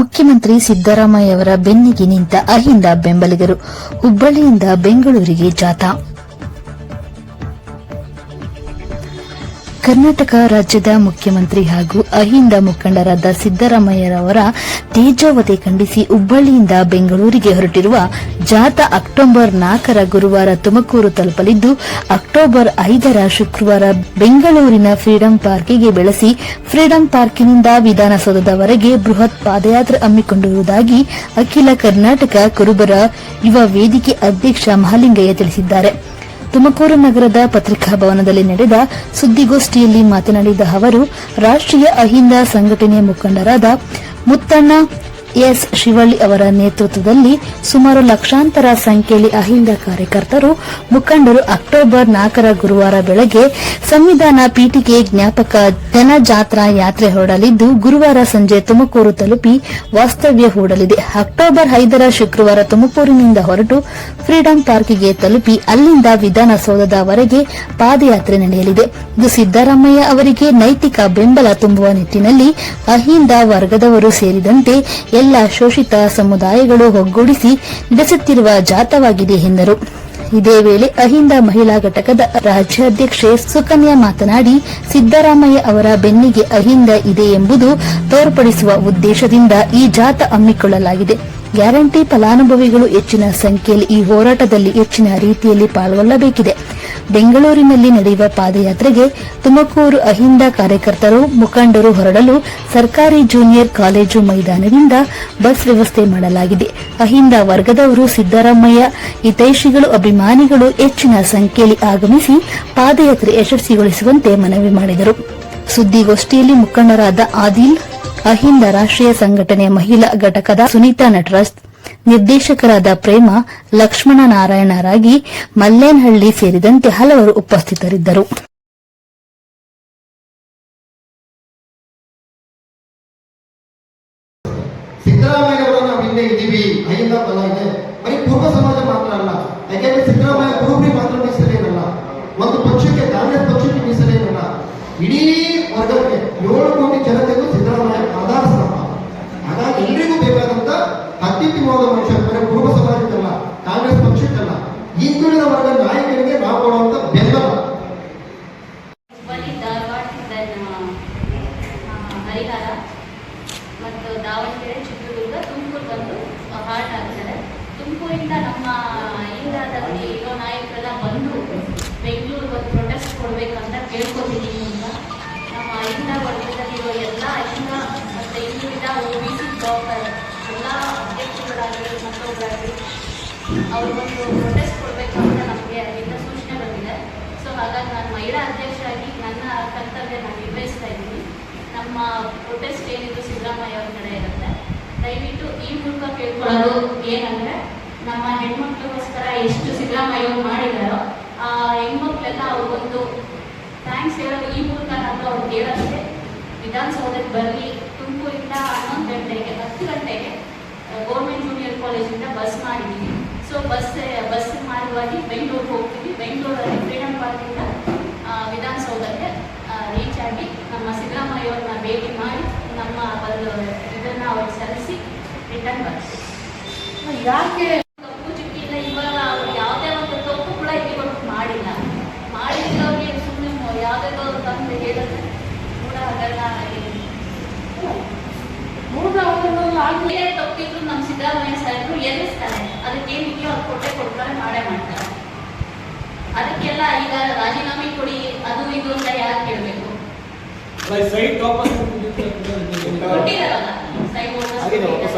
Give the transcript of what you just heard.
ಮುಖ್ಯಮಂತ್ರಿ ಸಿದ್ದರಾಮಯ್ಯವರ ಬೆನ್ನಿಗೆ ನಿಂತ ಅಹಿಂದ ಬೆಂಬಲಿಗರು ಹುಬ್ಬಳ್ಳಿಯಿಂದ ಬೆಂಗಳೂರಿಗೆ ಜಾಥಾ. ಕರ್ನಾಟಕ ರಾಜ್ಯದ ಮುಖ್ಯಮಂತ್ರಿ ಹಾಗೂ ಅಹಿಂದ ಮುಖಂಡರಾದ ಸಿದ್ದರಾಮಯ್ಯರವರ ತೇಜೋವತೆ ಖಂಡಿಸಿ ಹುಬ್ಬಳ್ಳಿಯಿಂದ ಬೆಂಗಳೂರಿಗೆ ಹೊರಟಿರುವ ಜಾಥಾ ಅಕ್ಟೋಬರ್ ನಾಲ್ಕರ ಗುರುವಾರ ತುಮಕೂರು ತಲುಪಲಿದ್ದು, ಅಕ್ಟೋಬರ್ ಐದರ ಶುಕ್ರವಾರ ಬೆಂಗಳೂರಿನ ಫ್ರೀಡಂ ಪಾರ್ಕಿಗೆ ಬೆಳೆಸಿ ಫ್ರೀಡಂ ಪಾರ್ಕಿನಿಂದ ವಿಧಾನಸೌಧದವರೆಗೆ ಬೃಹತ್ ಪಾದಯಾತ್ರೆ ಹಮ್ಮಿಕೊಂಡಿರುವುದಾಗಿ ಅಖಿಲ ಕರ್ನಾಟಕ ಕುರುಬರ ಯುವ ವೇದಿಕೆ ಅಧ್ಯಕ್ಷ ಮಹಾಲಿಂಗಯ್ಯ ತಿಳಿಸಿದ್ದಾರೆ. ತುಮಕೂರು ನಗರದ ಪತ್ರಿಕಾ ಭವನದಲ್ಲಿ ನಡೆದ ಸುದ್ದಿಗೋಷ್ಠಿಯಲ್ಲಿ ಮಾತನಾಡಿದ ಅವರು ರಾಷ್ಟ್ರೀಯ ಅಹಿಂದ ಸಂಘಟನೆಯ ಮುಖಂಡರಾದ ಮುತ್ತಣ್ಣ ಎಸ್ ಶಿವಳ್ಳಿ ಅವರ ನೇತೃತ್ವದಲ್ಲಿ ಸುಮಾರು ಲಕ್ಷಾಂತರ ಸಂಖ್ಯೆಯಲ್ಲಿ ಅಹಿಂದ ಕಾರ್ಯಕರ್ತರು, ಮುಖಂಡರು ಅಕ್ಟೋಬರ್ ನಾಲ್ಕರ ಗುರುವಾರ ಬೆಳಗ್ಗೆ ಸಂವಿಧಾನ ಪೀಠಿಗೆ ಜ್ಞಾಪಕ ಜನಜಾತ್ರಾ ಯಾತ್ರೆ ಹೊರಡಲಿದ್ದು, ಗುರುವಾರ ಸಂಜೆ ತುಮಕೂರು ತಲುಪಿ ವಾಸ್ತವ್ಯ ಹೂಡಲಿದೆ. ಅಕ್ಟೋಬರ್ ಐದರ ಶುಕ್ರವಾರ ತುಮಕೂರಿನಿಂದ ಹೊರಟು ಫ್ರೀಡಂ ಪಾರ್ಕಿಗೆ ತಲುಪಿ ಅಲ್ಲಿಂದ ವಿಧಾನಸೌಧದವರೆಗೆ ಪಾದಯಾತ್ರೆ ನಡೆಯಲಿದೆ. ಇದು ಸಿದ್ದರಾಮಯ್ಯ ಅವರಿಗೆ ನೈತಿಕ ಬೆಂಬಲ ತುಂಬುವ ನಿಟ್ಟಿನಲ್ಲಿ ಅಹಿಂದ ವರ್ಗದವರು ಸೇರಿದಂತೆ ಎಲ್ಲ ಶೋಷಿತ ಸಮುದಾಯಗಳು ಒಗ್ಗೂಡಿಸಿ ನಡೆಸುತ್ತಿರುವ ಜಾಥವಾಗಿದೆ ಎಂದರು. ಇದೇ ವೇಳೆ ಅಹಿಂದ ಮಹಿಳಾ ಘಟಕದ ರಾಜ್ಯಾಧ್ಯಕ್ಷೆ ಸುಕನ್ಯಾ ಮಾತನಾಡಿ, ಸಿದ್ದರಾಮಯ್ಯ ಅವರ ಬೆನ್ನಿಗೆ ಅಹಿಂದ ಇದೆ ಎಂಬುದು ತೋರ್ಪಡಿಸುವ ಉದ್ದೇಶದಿಂದ ಈ ಜಾಥ ಹಮ್ಮಿಕೊಳ್ಳಲಾಗಿದೆ. ಗ್ಯಾರಂಟಿ ಫಲಾನುಭವಿಗಳು ಹೆಚ್ಚಿನ ಸಂಖ್ಯೆಯಲ್ಲಿ ಈ ಹೋರಾಟದಲ್ಲಿ ಹೆಚ್ಚಿನ ರೀತಿಯಲ್ಲಿ ಪಾಲ್ಗೊಳ್ಳಬೇಕಿದೆ. ಬೆಂಗಳೂರಿನಲ್ಲಿ ನಡೆಯುವ ಪಾದಯಾತ್ರೆಗೆ ತುಮಕೂರು ಅಹಿಂದ ಕಾರ್ಯಕರ್ತರು ಮುಖಂಡರು ಹೊರಡಲು ಸರ್ಕಾರಿ ಜೂನಿಯರ್ ಕಾಲೇಜು ಮೈದಾನದಿಂದ ಬಸ್ ವ್ಯವಸ್ಥೆ ಮಾಡಲಾಗಿದೆ. ಅಹಿಂದ ವರ್ಗದವರು ಸಿದ್ದರಾಮಯ್ಯ, ಹಿತೈಷಿಗಳು, ಅಭಿಮಾನಿಗಳು ಹೆಚ್ಚಿನ ಸಂಖ್ಯೆಯಲ್ಲಿ ಆಗಮಿಸಿ ಪಾದಯಾತ್ರೆ ಯಶಸ್ವಿಗೊಳಿಸುವಂತೆ ಮನವಿ ಮಾಡಿದರು. ಸುದ್ದಿಗೋಷ್ಠಿಯಲ್ಲಿ ಮುಖಂಡರಾದ ಆದಿಲ್, ಅಹಿಂದ ರಾಷ್ಟ್ರೀಯ ಸಂಘಟನೆ ಮಹಿಳಾ ಘಟಕದ ಸುನೀತಾ ನಟರಾಜ್ ನಿರ್ದೇಶಕರಾದ ಪ್ರೇಮ ಲಕ್ಷ್ಮಣ ನಾರಾಯಣರಾಗಿ ಮಲ್ಲೇನಹಳ್ಳಿ ಸೇರಿದಂತೆ ಹಲವರು ಉಪಸ್ಥಿತರಿದ್ದರು. ಇಡೀ ವರ್ಗಕ್ಕೆ ಏಳು ಕೋಟಿ ಜನತೆಗೂ ಸಿದ್ದರಾಮಯ್ಯ ಇಂದಾದಲ್ಲಿ ಇರೋ ನಾಯಕರೆಲ್ಲ ಬಂದು ಬೆಂಗಳೂರು ಬಂದು ಪ್ರೊಟೆಸ್ಟ್ ಕೊಡಬೇಕಂತ ಕೇಳ್ಕೊತಿದ್ದೀನಿ ಅಂತ. ನಮ್ಮ ಹಿಂದ ವರ್ಗದಲ್ಲಿರೋ ಎಲ್ಲ ಅಹಿಂದ ಮತ್ತು ಹಿಂದುಳಿದ ಬಿ ಸಿ ಬ್ಲಾಕ್ ಎಲ್ಲ ಅಧ್ಯಕ್ಷಗಳಾಗಲಿ ಮತ್ತೊಬ್ಬರಾಗಲಿ ಅವ್ರು ಬಂದು ಪ್ರೊಟೆಸ್ಟ್ ಕೊಡಬೇಕು ಅಂತ ನಮಗೆ ಅಲ್ಲಿಂದ ಸೂಚನೆ ಬಂದಿದೆ. ಸೊ ಹಾಗಾಗಿ ನಾನು ಮಹಿಳಾ ಅಧ್ಯಕ್ಷರಾಗಿ ನನ್ನ ಕರ್ತವ್ಯ ನಾನು ನಿರ್ವಹಿಸ್ತಾ ಇದ್ದೀನಿ. ನಮ್ಮ ಪ್ರೊಟೆಸ್ಟ್ ಏನಿದ್ರು ಸಿದ್ದರಾಮಯ್ಯ ಅವ್ರ ಕಡೆ ಇರುತ್ತೆ. ದಯವಿಟ್ಟು ಈ ಮೂಲಕ ಕೇಳ್ಕೊಳ್ಳೋದು ಏನಂದ್ರೆ ನಮ್ಮ ಹೆಣ್ಮಕ್ಳಿಗೋಸ್ಕರ ಎಷ್ಟು ಸಿದ್ದರಾಮಯ್ಯ ಅವ್ರು ಮಾಡಿದಾರೋ ಆ ಹೆಣ್ಮಕ್ಳೆಲ್ಲ ಅವ್ರಿಗೊಂದು ಥ್ಯಾಂಕ್ಸ್ ಹೇಳೋದು ಈ ಮೂಲಕ ನಾನು ಅವ್ರಿಗೆ ಹೇಳೋಕ್ಕೆ ವಿಧಾನಸೌಧಕ್ಕೆ ಬರಲಿ ತುಮಕೂರಿಂದ ಹನ್ನೊಂದು ಗಂಟೆಗೆ, ಹತ್ತು ಗಂಟೆಗೆ ಗೌರ್ಮೆಂಟ್ ಜೂನಿಯರ್ ಕಾಲೇಜಿಂದ ಬಸ್ ಮಾಡಿದ್ದೀವಿ ಸೊ ಬಸ್ ಬಸ್ ಮಾರ್ಗವಾಗಿ ಬೆಂಗಳೂರಿಗೆ ಹೋಗ್ತೀವಿ. ಬೆಂಗಳೂರಲ್ಲಿ ಫ್ರೀಡಮ್ ಪಾರ್ಕಿಂದ ವಿಧಾನಸೌಧಕ್ಕೆ ರೀಚ್ ಆಗಿ ನಮ್ಮ ಸಿದ್ದರಾಮಯ್ಯ ಭೇಟಿ ಮಾಡಿ ನಮ್ಮ ಒಂದು ಇದನ್ನು ಅವ್ರಿಗೆ ಸಲ್ಲಿಸಿ ರಿಟರ್ನ್ ಬರ್ತೀವಿ. ಯಾಕೆ ಏನೇ ತಪ್ಪಿದ್ರು ನಮ್ಮ ಸಿದ್ದರಾಮಯ್ಯ ಸಾಹೇಬರು ಎದುರಿಸ್ತಾರೆ. ಅದಕ್ಕೆ ಏನಿದೆಯೋ ಅದು ಕೊಟ್ಟೆ ಕೊಡ್ತಾರೆ ಮಾಡೇ ಮಾಡ್ತಾರೆ. ಅದಕ್ಕೆಲ್ಲ ಈಗ ರಾಜೀನಾಮೆ ಕೊಡಿ ಅದು ಇದು ಅಂತ ಯಾರು ಕೇಳಬೇಕು? ಸೈಟ್ ವಾಪಸ್ ಕೊಟ್ಟಿದಾರಲ್ಲ ಸೈಟ್ ವಾಪಸ್.